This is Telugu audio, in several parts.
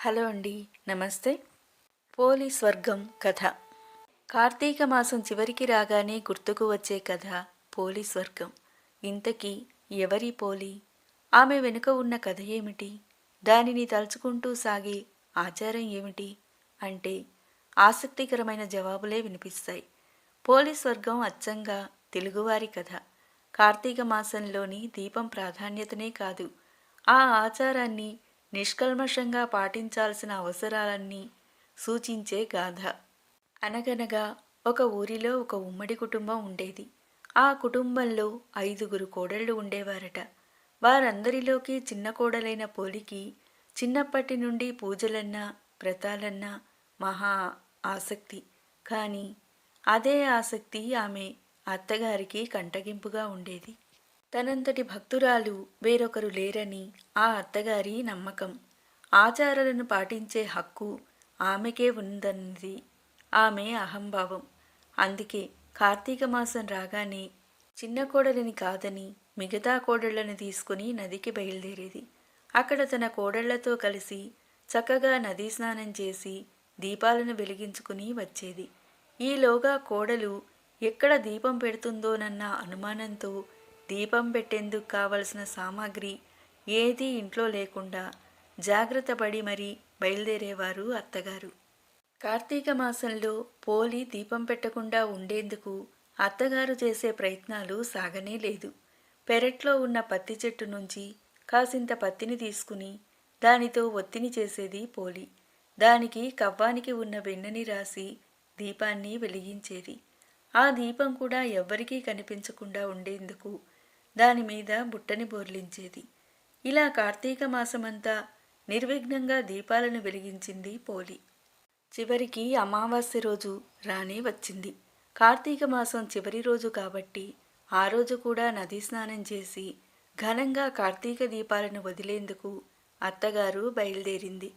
హలో అండి నమస్తే. పోలీస్ స్వర్గం కథ. కార్తీక మాసం చివరికి రాగానే గుర్తుకు వచ్చే కథ పోలీస్ వర్గం ఇంతకీ ఎవరి పోలి? ఆమె వెనుక ఉన్న కథ ఏమిటి? దానిని తలుచుకుంటూ సాగే ఆచారం ఏమిటి? అంటే ఆసక్తికరమైన జవాబులే వినిపిస్తాయి. పోలీస్ వర్గం అచ్చంగా తెలుగువారి కథ. కార్తీక మాసంలోని దీపం ప్రాధాన్యతనే కాదు. ఆ ఆచారాన్ని నిష్కల్మషంగా పాటించాల్సిన అవసరాలన్నీ సూచించే గాథ. అనగనగా ఒక ఊరిలో ఒక ఉమ్మడి కుటుంబం ఉండేది. ఆ కుటుంబంలో ఐదుగురు కోడళ్ళు ఉండేవారట. వారందరిలోకి చిన్న కోడలైన పోలికి చిన్నప్పటి నుండి పూజలన్నా వ్రతాలన్నా మహా ఆసక్తి. కానీ అదే ఆసక్తి ఆమె అత్తగారికి కంటగింపుగా ఉండేది. తనంతటి భక్తురాలు వేరొకరు లేరని ఆ అత్తగారి నమ్మకం. ఆచారాలను పాటించే హక్కు ఆమెకే ఉందన్నది ఆమె అహంభావం. అందుకే కార్తీక మాసం రాగానే చిన్న కోడలిని కాదని మిగతా కోడళ్ళను తీసుకుని నదికి బయలుదేరేది. అక్కడ తన కోడళ్ళతో కలిసి చక్కగా నదీ స్నానం చేసి దీపాలను వెలిగించుకుని వచ్చేది. ఈలోగా కోడలు ఎక్కడ దీపం పెడుతుందోనన్న అనుమానంతో దీపం పెట్టేందుకు కావలసిన సామాగ్రి ఏదీ ఇంట్లో లేకుండా జాగ్రత్త పడి మరీ బయలుదేరేవారు అత్తగారు. కార్తీక మాసంలో పోలి దీపం పెట్టకుండా ఉండేందుకు అత్తగారు చేసే ప్రయత్నాలు సాగనే లేదు. పెరట్లో ఉన్న పత్తి చెట్టు నుంచి కాసింత పత్తిని తీసుకుని దానితో ఒత్తిని చేసేది పోలి. దానికి కవ్వానికి ఉన్న వెన్నని రాసి దీపాన్ని వెలిగించేది. ఆ దీపం కూడా ఎవ్వరికీ కనిపించకుండా ఉండేందుకు దాని మీద బుట్టని బోర్లించేది. ఇలా కార్తీక మాసమంతా నిర్విఘ్నంగా దీపాలను వెలిగించింది పోలి. చివరికి అమావాస్య రోజు రానే వచ్చింది. కార్తీక మాసం చివరి రోజు కాబట్టి ఆ రోజు కూడా నదీ స్నానం చేసి ఘనంగా కార్తీక దీపాలను వదిలేందుకు అత్తగారు బయలుదేరింది.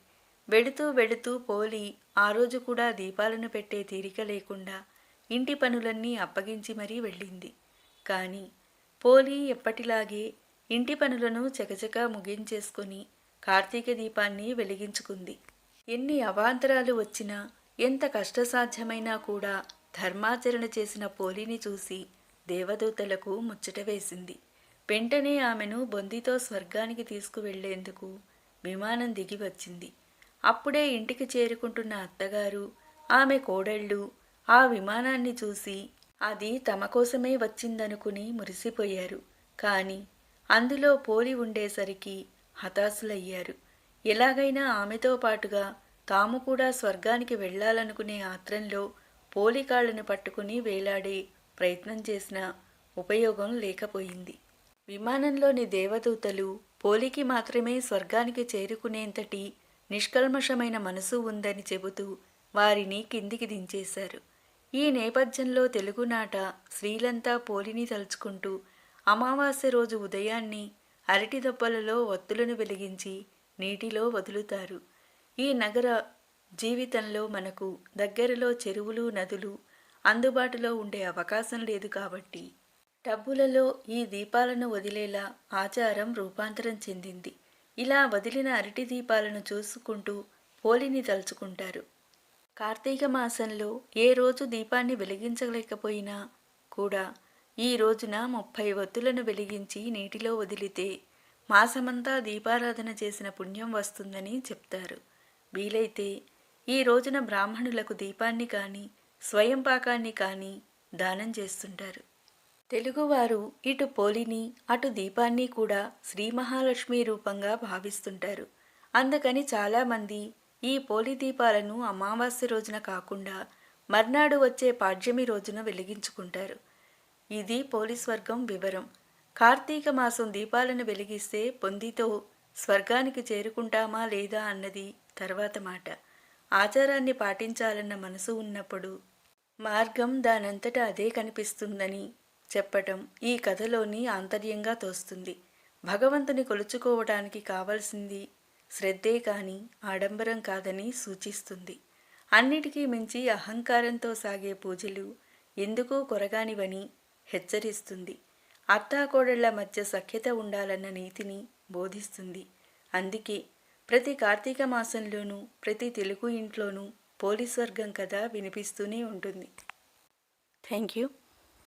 వెడుతూ వెడుతూ పోలి ఆ రోజు కూడా దీపాలను పెట్టే తీరిక లేకుండా ఇంటి పనులన్నీ అప్పగించి మరీ వెళ్ళింది. కానీ పోలి ఎప్పటిలాగే ఇంటి పనులను చకచక ముగించేసుకుని కార్తీక దీపాన్ని వెలిగించుకుంది. ఎన్ని అవాంతరాలు వచ్చినా ఎంత కష్టసాధ్యమైనా కూడా ధర్మాచరణ చేసిన పోలిని చూసి దేవదూతలకు ముచ్చట వేసింది. వెంటనే ఆమెను బొందితో స్వర్గానికి తీసుకువెళ్ళేందుకు విమానం దిగి వచ్చింది. అప్పుడే ఇంటికి చేరుకుంటున్న అత్తగారు ఆమె కోడళ్ళు ఆ విమానాన్ని చూసి అది తమ కోసమే వచ్చిందనుకుని మురిసిపోయారు. కానీ అందులో పోలి ఉండేసరికి హతాశులయ్యారు. ఎలాగైనా ఆమెతో పాటుగా తాము కూడా స్వర్గానికి వెళ్ళాలనుకునే ఆత్రంలో పోలికాళ్ళను పట్టుకుని వేలాడే ప్రయత్నం చేసినా ఉపయోగం లేకపోయింది. విమానంలోని దేవదూతలు పోలికి మాత్రమే స్వర్గానికి చేరుకునేంతటి నిష్కల్మషమైన మనసు ఉందని చెబుతూ వారిని కిందికి దించేశారు. ఈ నేపథ్యంలో తెలుగునాట స్త్రీలంతా పోలిని తలుచుకుంటూ అమావాస్య రోజు ఉదయాన్ని అరటి దొప్పలలో ఒత్తులను వెలిగించి నీటిలో వదులుతారు. ఈ నగర జీవితంలో మనకు దగ్గరలో చెరువులు నదులు అందుబాటులో ఉండే అవకాశం లేదు కాబట్టి టబ్బులలో ఈ దీపాలను వదిలేలా ఆచారం రూపాంతరం చెందింది. ఇలా వదిలిన అరటి దీపాలను చూసుకుంటూ పోలిని తలుచుకుంటారు. కార్తీక మాసంలో ఏ రోజు దీపాన్ని వెలిగించలేకపోయినా కూడా ఈ రోజున ముప్పై ఒత్తులను వెలిగించి నీటిలో వదిలితే మాసమంతా దీపారాధన చేసిన పుణ్యం వస్తుందని చెప్తారు. వీలైతే ఈ రోజున బ్రాహ్మణులకు దీపాన్ని కానీ స్వయం పాకాన్ని కానీ దానం చేస్తుంటారు. తెలుగువారు ఇటు పోలిని అటు దీపాన్ని కూడా శ్రీ మహాలక్ష్మి రూపంగా భావిస్తుంటారు. అందుకని చాలామంది ఈ పోలి దీపాలను అమావాస్య రోజున కాకుండా మర్నాడు వచ్చే పాడ్యమి రోజున వెలిగించుకుంటారు. ఇది పోలి స్వర్గం వివరం. కార్తీక మాసం దీపాలను వెలిగిస్తే పొందితో స్వర్గానికి చేరుకుంటామా లేదా అన్నది తర్వాత మాట. ఆచారాన్ని పాటించాలన్న మనసు ఉన్నప్పుడు మార్గం దానంతట అదే కనిపిస్తుందని చెప్పటం ఈ కథలోని ఆంతర్యంగా తోస్తుంది. భగవంతుని కొలుచుకోవడానికి కావలసింది శ్రద్ధే కాని ఆడంబరం కాదని సూచిస్తుంది. అన్నిటికీ మించి అహంకారంతో సాగే పూజలు ఎందుకో కొరగానివని హెచ్చరిస్తుంది. అత్తాకోడళ్ళ మధ్య సఖ్యత ఉండాలన్న నీతిని బోధిస్తుంది. అందుకే ప్రతి కార్తీక మాసంలోనూ ప్రతి తెలుగు ఇంట్లోనూ పోలీస్ వర్గం కథ వినిపిస్తూనే ఉంటుంది. Thank you